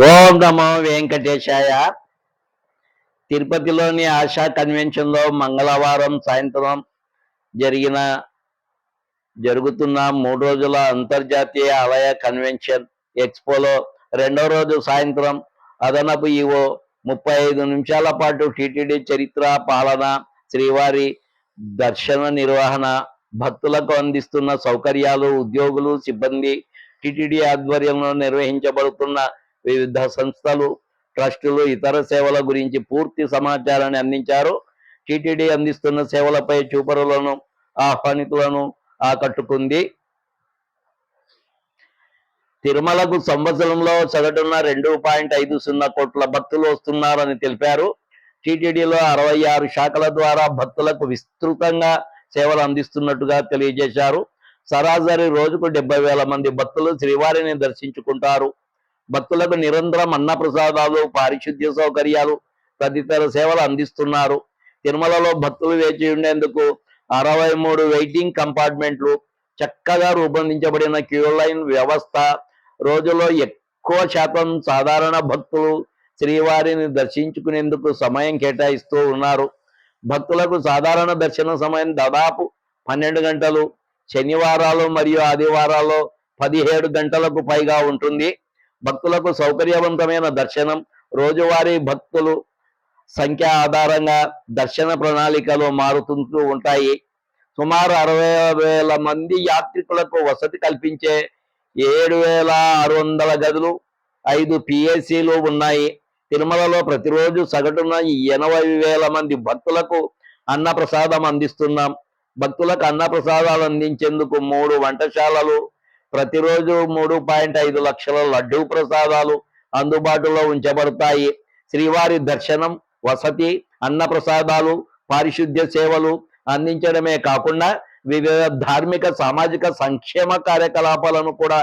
ఓం నమో వెంకటేశాయ. తిరుపతిలోని ఆశా కన్వెన్షన్లో మంగళవారం సాయంత్రం జరిగిన జరుగుతున్న మూడు రోజుల అంతర్జాతీయ ఆలయ కన్వెన్షన్ ఎక్స్పోలో రెండో రోజు సాయంత్రం అదనపు ఈవో ముప్పై ఐదు నిమిషాల పాటు టిటిడి చరిత్ర పాలన శ్రీవారి దర్శన నిర్వహణ భక్తులకు అందిస్తున్న సౌకర్యాలు ఉద్యోగులు సిబ్బంది టిటిడి ఆధ్వర్యంలో నిర్వహించబడుతున్న వివిధ సంస్థలు ట్రస్టులు ఇతర సేవల గురించి పూర్తి సమాచారాన్ని అందించారు. టిటిడి అందిస్తున్న సేవలపై చూపరులను ఆహ్వానితులను ఆకట్టుకుంది. తిరుమలకు సంవత్సరంలో సగటున రెండు పాయింట్ ఐదు సున్నా కోట్ల భక్తులు వస్తున్నారని తెలిపారు. టిటిడిలో అరవై ఆరు శాఖల ద్వారా భక్తులకు విస్తృతంగా సేవలు అందిస్తున్నట్టుగా తెలియజేశారు. సరాసరి రోజుకు డెబ్బై వేల మంది భక్తులు శ్రీవారిని దర్శించుకుంటారు. భక్తులకు నిరంతరం అన్న ప్రసాదాలు పారిశుద్ధ్య సౌకర్యాలు తదితర సేవలు అందిస్తున్నారు. తిరుమలలో భక్తులు వేచి ఉండేందుకు అరవై మూడు వెయిటింగ్ కంపార్ట్మెంట్లు చక్కగా రూపొందించబడిన క్యూ లైన్ వ్యవస్థ. రోజులో ఎక్కువ శాతం సాధారణ భక్తులు శ్రీవారిని దర్శించుకునేందుకు సమయం కేటాయిస్తూ ఉన్నారు. భక్తులకు సాధారణ దర్శన సమయం దాదాపు పన్నెండు గంటలు శనివారాలు మరియు ఆదివారాల్లో పదిహేడు గంటలకు పైగా ఉంటుంది. భక్తులకు సౌకర్యవంతమైన దర్శనం రోజువారీ భక్తులు సంఖ్య ఆధారంగా దర్శన ప్రణాళికలు మారుతుంటూ ఉంటాయి. సుమారు అరవై వేల మంది యాత్రికులకు వసతి కల్పించే ఏడు వేల ఆరు వందల గదులు ఐదు పిఎస్సీలు ఉన్నాయి. తిరుమలలో ప్రతిరోజు సగటున ఎనభై వేల మంది భక్తులకు అన్న ప్రసాదం అందిస్తున్నాం. భక్తులకు అన్న ప్రసాదాలు అందించేందుకు మూడు వంటశాలలు ప్రతిరోజు మూడు పాయింట్ ఐదు లక్షల లడ్డూ ప్రసాదాలు అందుబాటులో ఉంచబడతాయి. శ్రీవారి దర్శనం వసతి అన్న ప్రసాదాలు పారిశుద్ధ్య సేవలు అందించడమే కాకుండా వివిధ ధార్మిక సామాజిక సంక్షేమ కార్యకలాపాలను కూడా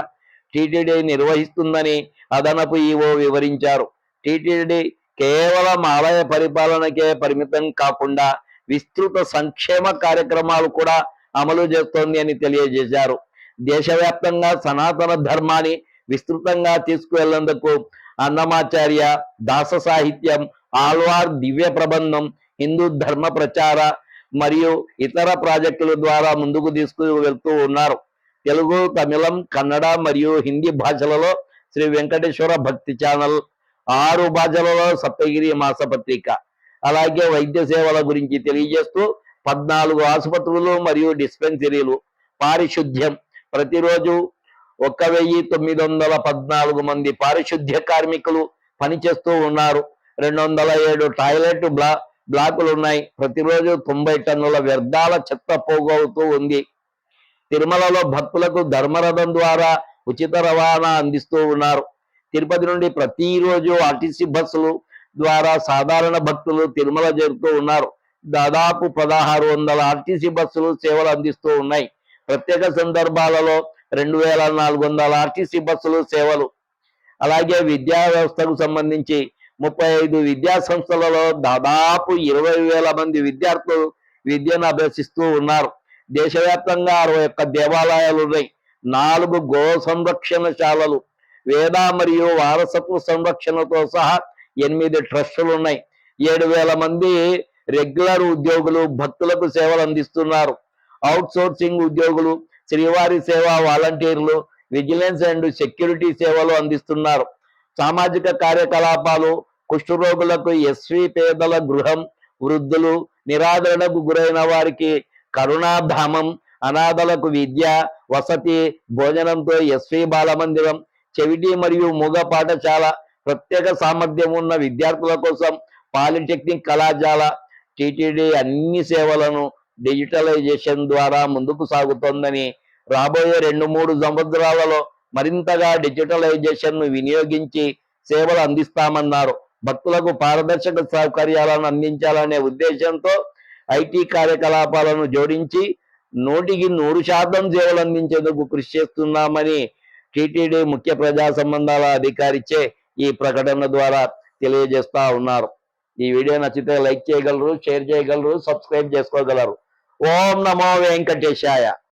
టీటీడీ నిర్వహిస్తుందని అదనపు ఈవో వివరించారు. టీటీడీ కేవలం ఆలయ పరిపాలనకే పరిమితం కాకుండా విస్తృత సంక్షేమ కార్యక్రమాలు కూడా అమలు చేస్తోంది అని తెలియజేశారు. దేశవ్యాప్తంగా సనాతన ధర్మాన్ని విస్తృతంగా తీసుకువెళ్ళేందుకు అన్నమాచార్య దాస సాహిత్యం ఆల్వార్ దివ్య ప్రబంధం హిందూ ధర్మ ప్రచార మరియు ఇతర ప్రాజెక్టుల ద్వారా ముందుకు తీసుకు వెళ్తూ ఉన్నారు. తెలుగు తమిళం కన్నడ మరియు హిందీ భాషలలో శ్రీ వెంకటేశ్వర భక్తి ఛానల్ ఆరు భాషలలో సప్తగిరి మాసపత్రిక. అలాగే వైద్య సేవల గురించి తెలియజేస్తూ పద్నాలుగు ఆసుపత్రులు మరియు డిస్పెన్సరీలు పారిశుద్ధ్యం ప్రతిరోజు ఒక్క వెయ్యి తొమ్మిది వందల పద్నాలుగు మంది పారిశుద్ధ్య కార్మికులు పనిచేస్తూ ఉన్నారు. రెండు వందల ఏడు టాయిలెట్ బ్లా బ్లాకులు ఉన్నాయి. ప్రతిరోజు తొంభై టన్నుల వ్యర్థాల చెత్త పోగవుతూ ఉంది. తిరుమలలో భక్తులకు ధర్మరథం ద్వారా ఉచిత రవాణా అందిస్తూ ఉన్నారు. తిరుపతి నుండి ప్రతిరోజు ఆర్టీసీ బస్సులు ద్వారా సాధారణ భక్తులు తిరుమల చేరుతూ ఉన్నారు. దాదాపు పదహారు వందల ఆర్టీసీ బస్సులు సేవలు అందిస్తూ ఉన్నాయి. ప్రత్యేక సందర్భాలలో రెండు వేల నాలుగు వందల ఆర్టీసీ బస్సులు సేవలు. అలాగే విద్యా వ్యవస్థకు సంబంధించి ముప్పై ఐదు విద్యా సంస్థలలో దాదాపు ఇరవై వేల మంది విద్యార్థులు విద్యను అభ్యసిస్తూ ఉన్నారు. దేశవ్యాప్తంగా అరవై ఒక్క దేవాలయాలు ఉన్నాయి. నాలుగు గో సంరక్షణశాలలు వేద మరియు వారసత్వ సంరక్షణతో సహా ఎనిమిది ట్రస్టులు ఉన్నాయి. ఏడు వేల మంది రెగ్యులర్ ఉద్యోగులు భక్తులకు సేవలు అందిస్తున్నారు. అవుట్ సోర్సింగ్ ఉద్యోగులు శ్రీవారి సేవా వాలంటీర్లు విజిలెన్స్ అండ్ సెక్యూరిటీ సేవలు అందిస్తున్నారు. సామాజిక కార్యకలాపాలు కుష్ఠరోగులకు ఎస్వి పేదల గృహం వృద్ధులు నిరాదరణకు గురైన వారికి కరుణాధామం అనాథలకు విద్య వసతి భోజనంతో ఎస్వి బాలమందిరం చెవిటి మరియు మూగ పాఠశాల ప్రత్యేక సామర్థ్యం ఉన్న విద్యార్థుల కోసం పాలిటెక్నిక్ కళాశాల టిటిడి అన్ని సేవలను డిజిటలైజేషన్ ద్వారా ముందుకు సాగుతోందని రాబోయే రెండు మూడు సంవత్సరాలలో మరింతగా డిజిటలైజేషన్ను వినియోగించి సేవలు అందిస్తామన్నారు. భక్తులకు పారదర్శక సౌకర్యాలను అందించాలనే ఉద్దేశంతో ఐటీ కార్యకలాపాలను జోడించి నూటికి నూరు శాతం సేవలు అందించేందుకు కృషి చేస్తున్నామని టిటిడి ముఖ్య ప్రజా సంబంధాల అధికారిచే ఈ ప్రకటన ద్వారా తెలియజేస్తా ఉన్నారు. ఈ వీడియో నచ్చితే లైక్ చేయగలరు షేర్ చేయగలరు సబ్స్క్రైబ్ చేసుకోగలరు. ఓం నమో వెంకటేశాయ.